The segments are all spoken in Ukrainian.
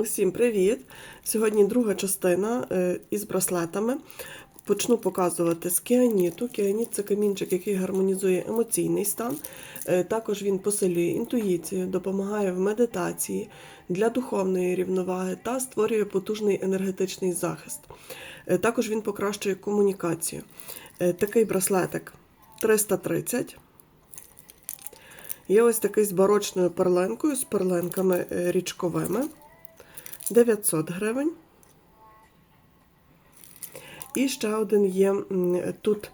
Усім привіт! Сьогодні друга частина е, із браслетами. Почну показувати з кіаніту. Кіаніт це камінчик, який гармонізує емоційний стан. Е, Також він посилює інтуїцію, допомагає в медитації для духовної рівноваги та створює потужний енергетичний захист. Е, Також він покращує комунікацію. Такий браслетик 330. Є ось такий з барочною перленкою, з перленками річковими. 900 гривень. І ще один є тут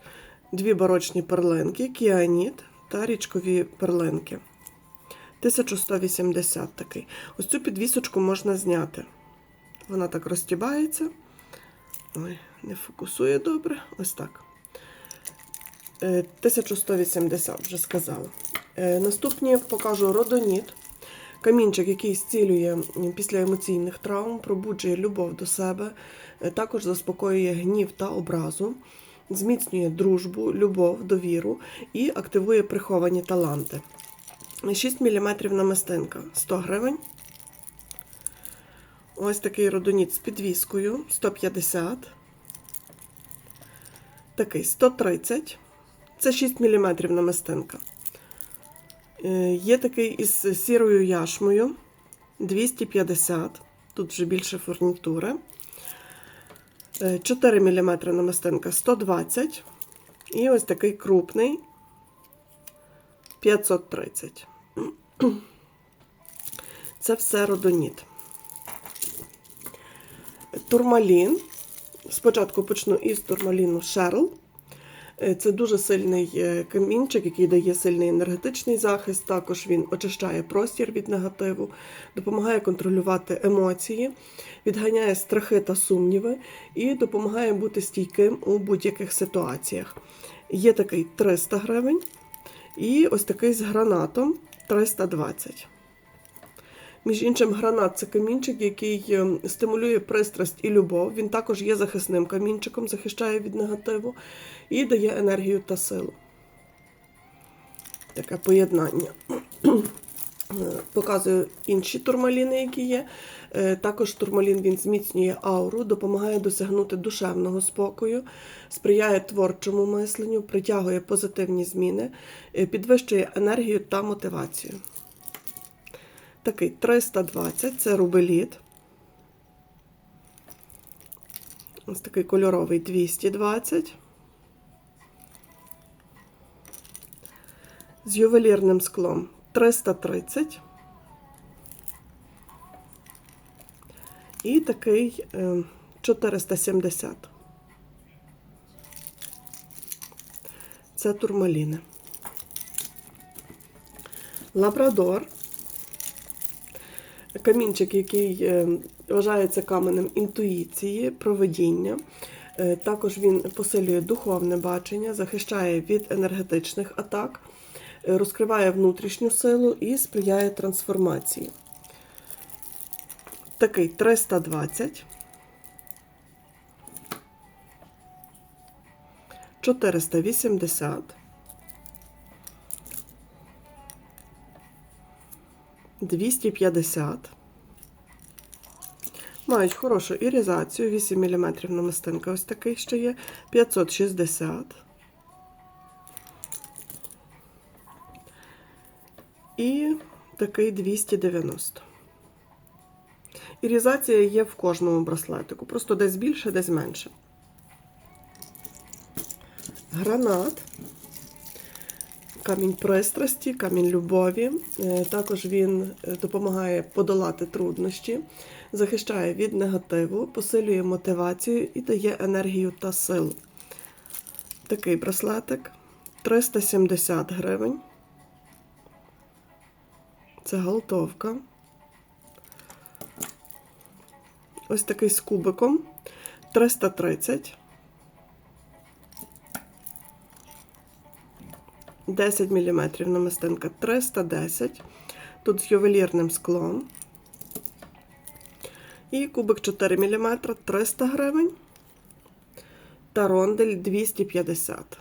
дві барочні перлинки, кіаніт та річкові перлинки. 1180 такий. Ось цю підвісочку можна зняти. Вона так розтібається. Ой, не фокусує добре. Ось так. Е, 1180 вже сказала. Е, Наступні покажу родоніт. Камінчик, який зцілює після емоційних травм, пробуджує любов до себе, е, також заспокоює гнів та образу, зміцнює дружбу, любов, довіру і активує приховані таланти. 6 мм намистинка 100 гривень. Ось такий родоніт з підвіскою 150. Такий 130. Це 6 мм намистинка. Е, Є такий із сірою яшмою 250. Тут вже більше фурнітури. Е, 4 мм намистинка 120. І ось такий крупний 530. Це все родоніт. Турмалін. Спочатку почну із турмаліну Шерл. Е, Це дуже сильний е, камінчик, який дає сильний енергетичний захист. Також він очищає простір від негативу, допомагає контролювати емоції, відганяє страхи та сумніви і допомагає бути стійким у будь-яких ситуаціях. Є такий 300 гривень, і ось такий з гранатом 320. Між іншим, гранат це камінчик, який е, стимулює пристрасть і любов. Він також є захисним камінчиком, захищає від негативу і дає енергію та силу. Таке поєднання. Показую інші турмаліни, які є. Е, Також турмалін він зміцнює ауру, допомагає досягнути душевного спокою, сприяє творчому мисленню, притягує позитивні зміни, е, підвищує енергію та мотивацію. Такий 320 це рубеліт. Ось такий кольоровий 220. З ювелірним склом 330. І такий е, 470. Це турмаліни. Лабрадор. Камінчик, який е, вважається каменем інтуїції, проведіння. Е, Також він посилює духовне бачення, захищає від енергетичних атак, е, розкриває внутрішню силу і сприяє трансформації. Такий 320. 480. 250. Мають хорошу ірізацію, 8 мм намистинка ось такий ще є. 560. І такий 290. Ірізація є в кожному браслетику. Просто десь більше, десь менше. Гранат. Камінь пристрасті, камінь любові. Е, Також він е, допомагає подолати труднощі, захищає від негативу, посилює мотивацію і дає енергію та силу. Такий браслетик 370 гривень. Це галтовка. Ось такий з кубиком 330. 10 мм намистинка 310. Тут з ювелірним склом. І кубик 4 мм 300 гривень. Та рондель 250.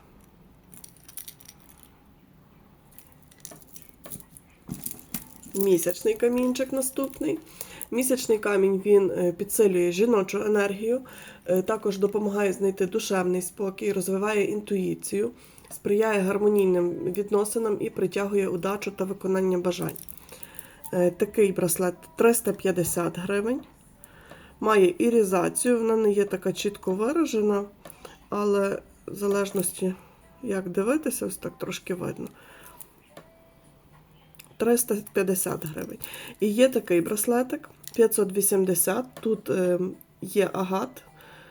Місячний камінчик наступний. Місячний камінь він е, підсилює жіночу енергію, е, також допомагає знайти душевний спокій, розвиває інтуїцію, сприяє гармонійним відносинам і притягує удачу та виконання бажань. Е, Такий браслет 350 гривень. Має ірізацію, вона не є така чітко виражена, але в залежності, як дивитися, ось так трошки видно. 350 гривень. І є такий браслетик 580. Тут е, є агат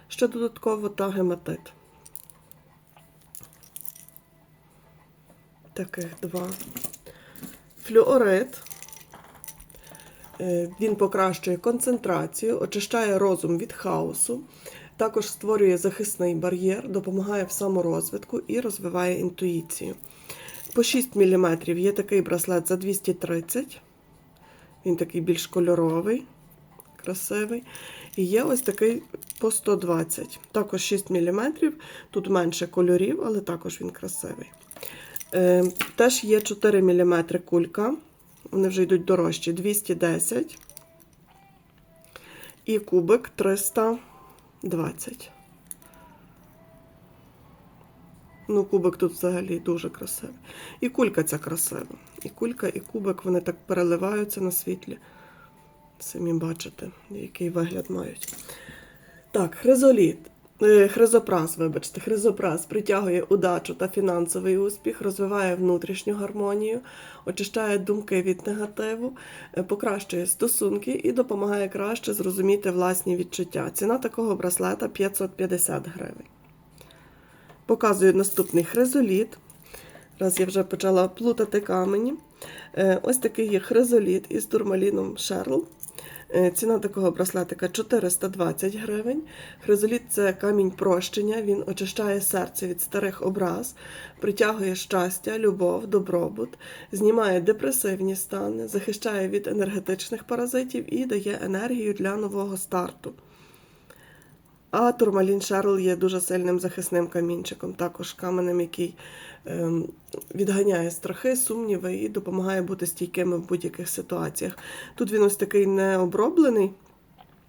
ще додатково та гематит. Таких два. Флюорит. Е, Він покращує концентрацію, очищає розум від хаосу, також створює захисний бар'єр, допомагає в саморозвитку і розвиває інтуїцію. По 6 мм є такий браслет за 230. Він такий більш кольоровий, красивий. І є ось такий по 120. Також 6 мм. Тут менше кольорів, але також він красивий. Е, теж є 4 мм кулька. Вони вже йдуть дорожчі. 210. І кубик 320. Ну, кубик тут взагалі дуже красивий. І кулька ця красива. І кулька, і кубик вони так переливаються на світлі. Самі бачите, який вигляд мають. Так, хризоліт. Е, Хризопрас, вибачте, хризопрас притягує удачу та фінансовий успіх, розвиває внутрішню гармонію, очищає думки від негативу, е, покращує стосунки і допомагає краще зрозуміти власні відчуття. Ціна такого браслета 550 гривень. Показую наступний хризоліт. Раз я вже почала плутати камені. Е, Ось такий є хризоліт із турмаліном Шерл. Е, Ціна такого браслетика 420 гривень. Хризоліт це камінь прощення, він очищає серце від старих образ, притягує щастя, любов, добробут, знімає депресивні стани, захищає від енергетичних паразитів і дає енергію для нового старту. А турмалін Шарл є дуже сильним захисним камінчиком, також каменем, який ем, відганяє страхи, сумніви і допомагає бути стійкими в будь-яких ситуаціях. Тут він ось такий не оброблений,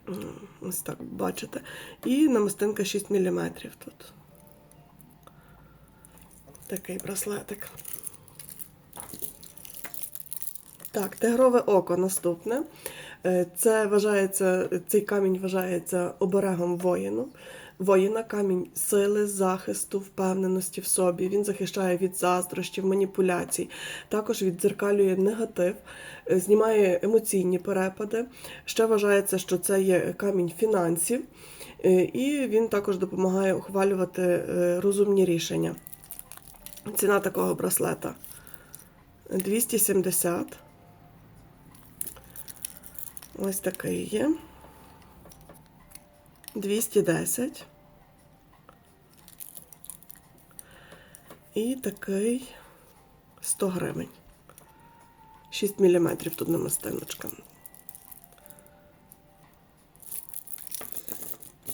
м, ось так бачите, і намистинка 6 мм тут. Такий браслетик. Так, тигрове око наступне. Е, Це вважається, цей камінь вважається оберегом воїну. Воїна камінь сили, захисту, впевненості в собі. Він захищає від заздрощів, маніпуляцій, також віддзеркалює негатив, е, знімає емоційні перепади. Ще вважається, що це є камінь фінансів, е, і він також допомагає ухвалювати розумні рішення. Ціна такого браслета 270. Ось такий є. 210. І такий 100 гривень. 6 мм тут намистиночка.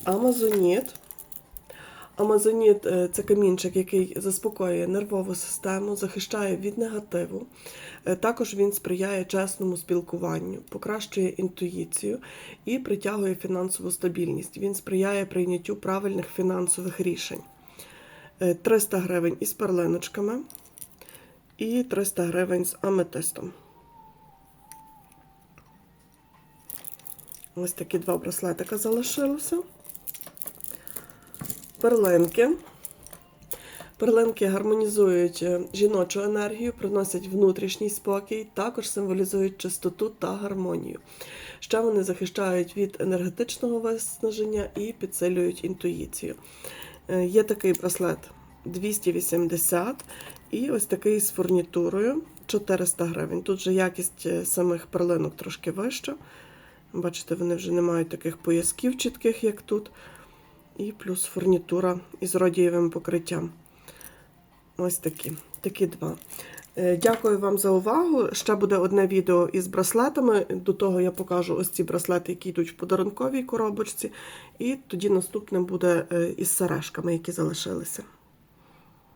Амазоніт. Амазоніт е, це камінчик, який заспокоює нервову систему, захищає від негативу. Е, Також він сприяє чесному спілкуванню, покращує інтуїцію і притягує фінансову стабільність. Він сприяє прийняттю правильних фінансових рішень. Е, 300 гривень із перлиночками і 300 гривень з аметистом. Ось такі два браслетика залишилося. Перлинки. Перлинки гармонізують е, жіночу енергію, приносять внутрішній спокій, також символізують чистоту та гармонію. Ще вони захищають від енергетичного виснаження і підсилюють інтуїцію. Е, Є такий браслет 280 і ось такий з фурнітурою 400 гривень. Тут же якість е, самих перлинок трошки вища. Бачите, вони вже не мають таких поясків чітких, як тут. І плюс фурнітура із родієвим покриттям. Ось такі, такі два. Е, Дякую вам за увагу. Ще буде одне відео із браслетами. До того я покажу ось ці браслети, які йдуть в подарунковій коробочці. І тоді наступне буде е, із сережками, які залишилися.